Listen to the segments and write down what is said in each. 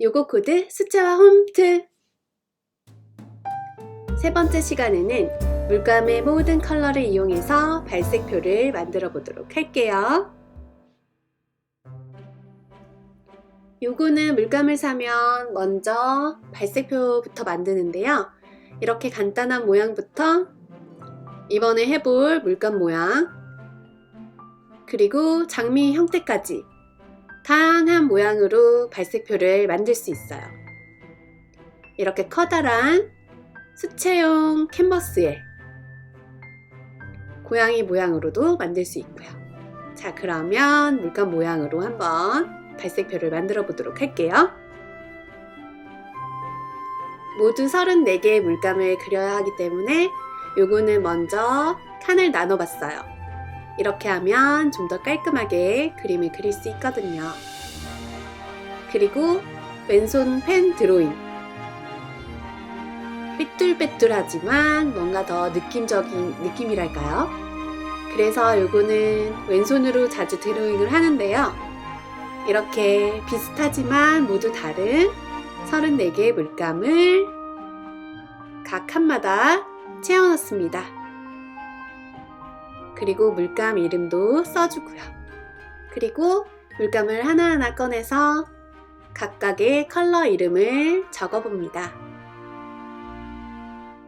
요거 코드 숫자와 홈트 세 번째 시간에는 물감의 모든 컬러를 이용해서 발색표를 만들어 보도록 할게요. 요거는 물감을 사면 먼저 발색표부터 만드는데요. 이렇게 간단한 모양부터 이번에 해볼 물감 모양 그리고 장미 형태까지 다양한 모양으로 발색표를 만들 수 있어요. 이렇게 커다란 수채용 캔버스에 고양이 모양으로도 만들 수 있고요. 자, 그러면 물감 모양으로 한번 발색표를 만들어 보도록 할게요. 모두 34개의 물감을 그려야 하기 때문에 요거는 먼저 칸을 나눠 봤어요. 이렇게 하면 좀 더 깔끔하게 그림을 그릴 수 있거든요. 그리고 왼손 펜 드로잉. 삐뚤빼뚤하지만 뭔가 더 느낌적인 느낌이랄까요? 그래서 요거는 왼손으로 자주 드로잉을 하는데요. 이렇게 비슷하지만 모두 다른 34개의 물감을 각 칸마다 채워넣습니다. 그리고 물감 이름도 써주고요. 그리고 물감을 하나하나 꺼내서 각각의 컬러 이름을 적어봅니다.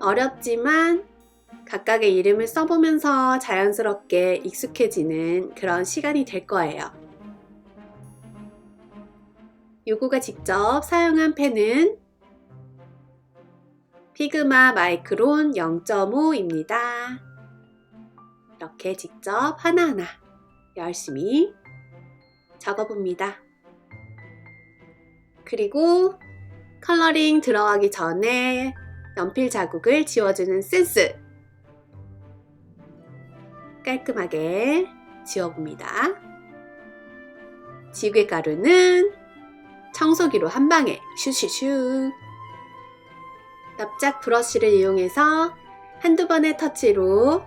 어렵지만 각각의 이름을 써보면서 자연스럽게 익숙해지는 그런 시간이 될 거예요. 요거가 직접 사용한 펜은 피그마 마이크론 0.5입니다. 이렇게 직접 하나하나 열심히 적어봅니다. 그리고 컬러링 들어가기 전에 연필 자국을 지워주는 센스 깔끔하게 지워봅니다. 지우개 가루는 청소기로 한 방에 슈슈슈 납작 브러쉬를 이용해서 한두 번의 터치로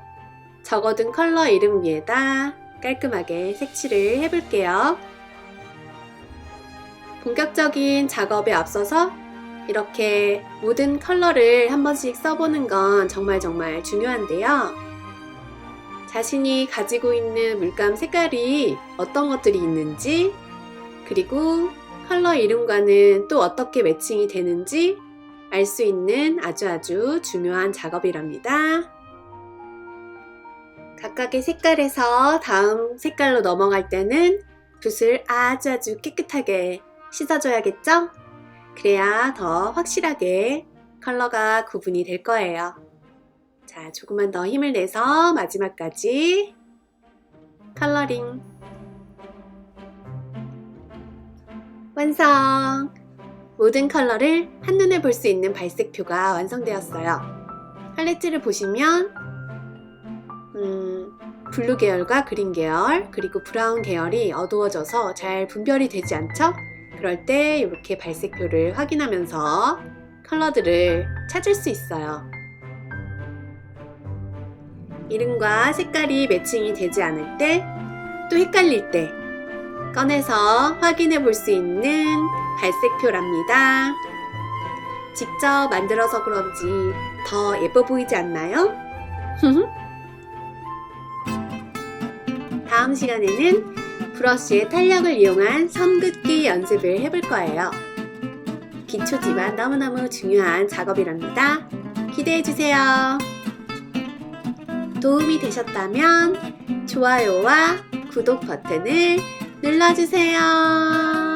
적어둔 컬러 이름 위에다 깔끔하게 색칠을 해볼게요. 본격적인 작업에 앞서서 이렇게 모든 컬러를 한 번씩 써보는 건 정말 정말 중요한데요. 자신이 가지고 있는 물감 색깔이 어떤 것들이 있는지, 그리고 컬러 이름과는 또 어떻게 매칭이 되는지 알 수 있는 아주 아주 중요한 작업이랍니다. 각각의 색깔에서 다음 색깔로 넘어갈 때는 붓을 아주 아주 깨끗하게 씻어줘야겠죠? 그래야 더 확실하게 컬러가 구분이 될 거예요. 자, 조금만 더 힘을 내서 마지막까지 컬러링 완성! 모든 컬러를 한눈에 볼 수 있는 발색표가 완성되었어요. 팔레트를 보시면 음, 블루 계열과 그린 계열 그리고 브라운 계열이 어두워져서 잘 분별이 되지 않죠? 그럴 때 이렇게 발색표를 확인하면서 컬러들을 찾을 수 있어요. 이름과 색깔이 매칭이 되지 않을 때, 또 헷갈릴 때, 꺼내서 확인해 볼 수 있는 발색표랍니다. 직접 만들어서 그런지 더 예뻐 보이지 않나요? 다음 시간에는 브러쉬의 탄력을 이용한 선긋기 연습을 해볼 거예요. 기초지만 너무너무 중요한 작업이랍니다. 기대해주세요. 도움이 되셨다면 좋아요와 구독 버튼을 눌러주세요.